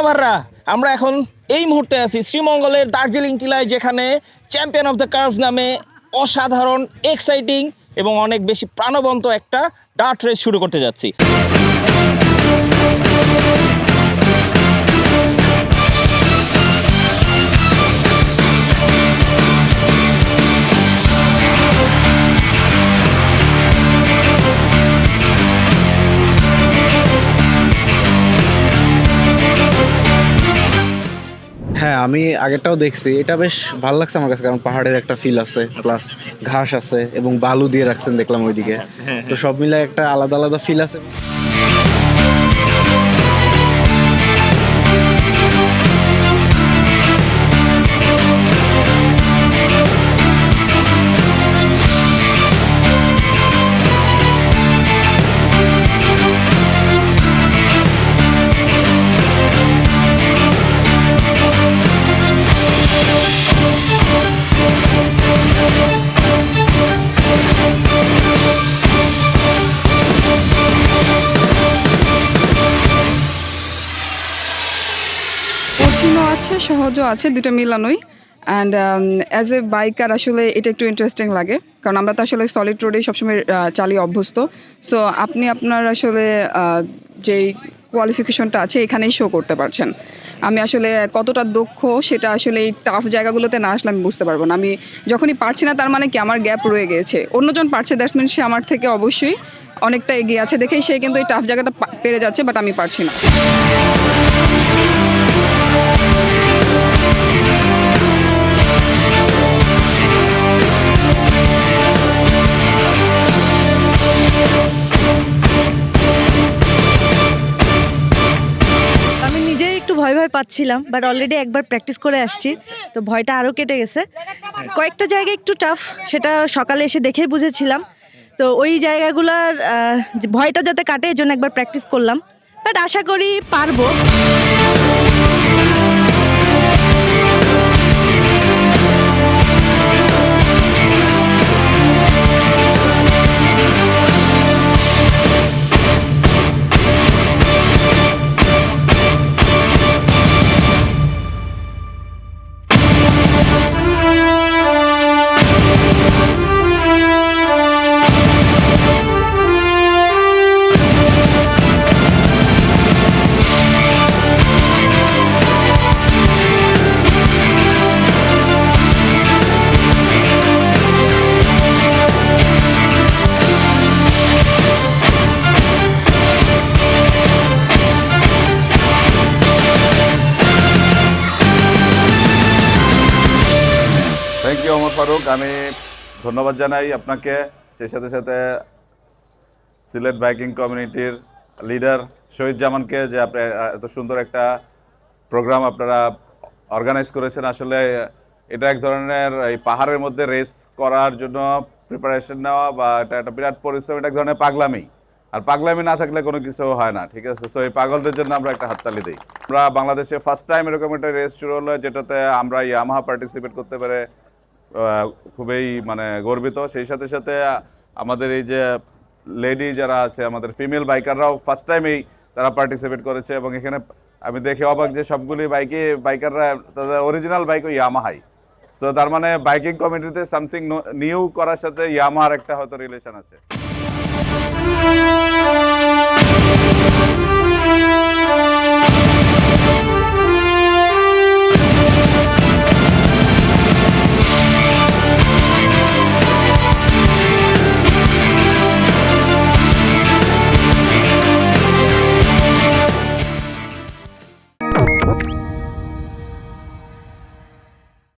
লাভাররা আমরা এখন এই মুহূর্তে আছি শ্রীমঙ্গলের দার্জিলিং টিলায়, যেখানে চ্যাম্পিয়ন অফ দ্য কার্ভস নামে অসাধারণ এক্সাইটিং এবং অনেক বেশি প্রাণবন্ত একটা ডার্ট রেস শুরু করতে যাচ্ছি। আমি আগেরটাও দেখছি। এটা বেশ ভালো লাগছে আমার কাছে কারণ পাহাড়ের একটা ফিল আছে প্লাস ঘাস আছে এবং বালু দিয়ে রাখছেন দেখলাম ওইদিকে। তো সব মিলে একটা আলাদা আলাদা ফিল আছে। আছে সহজও আছে দুটো মিলানোই। অ্যান্ড অ্যাজ এ বাইকার আসলে এটা একটু ইন্টারেস্টিং লাগে। কারণ আমরা তো আসলে সলিড রোডেই সবসময় চালিয়ে অভ্যস্ত। সো আপনি আপনার আসলে যেই কোয়ালিফিকেশনটা আছে এখানেই শো করতে পারছেন। আমি আসলে কতটা দক্ষ সেটা আসলে এই টাফ জায়গাগুলোতে না আসলে আমি বুঝতে পারব না। আমি যখনই পারছি না তার মানে কি আমার গ্যাপ রয়ে গিয়েছে অন্যজন পারছে দ্যাটস মিন সে আমার থেকে অবশ্যই অনেকটা এগিয়ে আছে। দেখেই সে কিন্তু এই টাফ জায়গাটা পেরে যাচ্ছে বাট আমি পারছি না। ভয় পাচ্ছিলাম বাট অলরেডি একবার প্র্যাকটিস করে আসছি, তো ভয়টা আরও কেটে গেছে। কয়েকটা জায়গা একটু টাফ সেটা সকালে এসে দেখেই বুঝেছিলাম। তো ওই জায়গাগুলার ভয়টা যাতে কাটে এই জন্য একবার প্র্যাকটিস করলাম। বাট আশা করি পারব। থ্যাংক ইউ ওমর ফারুক আমি ধন্যবাদ জানাই আপনাকে, সেই সাথে সাথে সিলেট বাইকিং কমিউনিটির লিডার শহীদ জামানকে যে আপনি এত সুন্দর একটা প্রোগ্রাম আপনারা অর্গানাইজ করেছেন। আসলে এটা এক ধরনের এই পাহাড়ের মধ্যে রেস করার জন্য প্রিপারেশন নেওয়া বা এটা একটা বিরাট পরিশ্রম, এটা এক ধরনের পাগলামি। আর পাগলামি না থাকলে কোনো কিছু হয় না, ঠিক আছে? সো এই পাগলদের জন্য আমরা একটা হাততালি দিই। আমরা বাংলাদেশে ফার্স্ট টাইম এরকম একটা রেস শুরু হলো, যেটাতে আমরা ইয়ামাহা পার্টিসিপেট করতে পেরে খুবই মানে গর্বিত। সেই সাথে সাথে আমাদের এই যে লেডি যারা আছে, আমাদের ফিমেল বাইকাররাও ফার্স্ট টাইমেই তারা পার্টিসিপেট করেছে এবং এখানে আমি দেখে অবাক যে সবগুলি বাইকে বাইকাররা তাদের অরিজিনাল বাইক ইয়ামাহাই তো তার মানে বাইকিং কমিউনিটিতে সামথিং নিউ করার সাথে ইয়ামাহার একটা হয়তো রিলেশন আছে।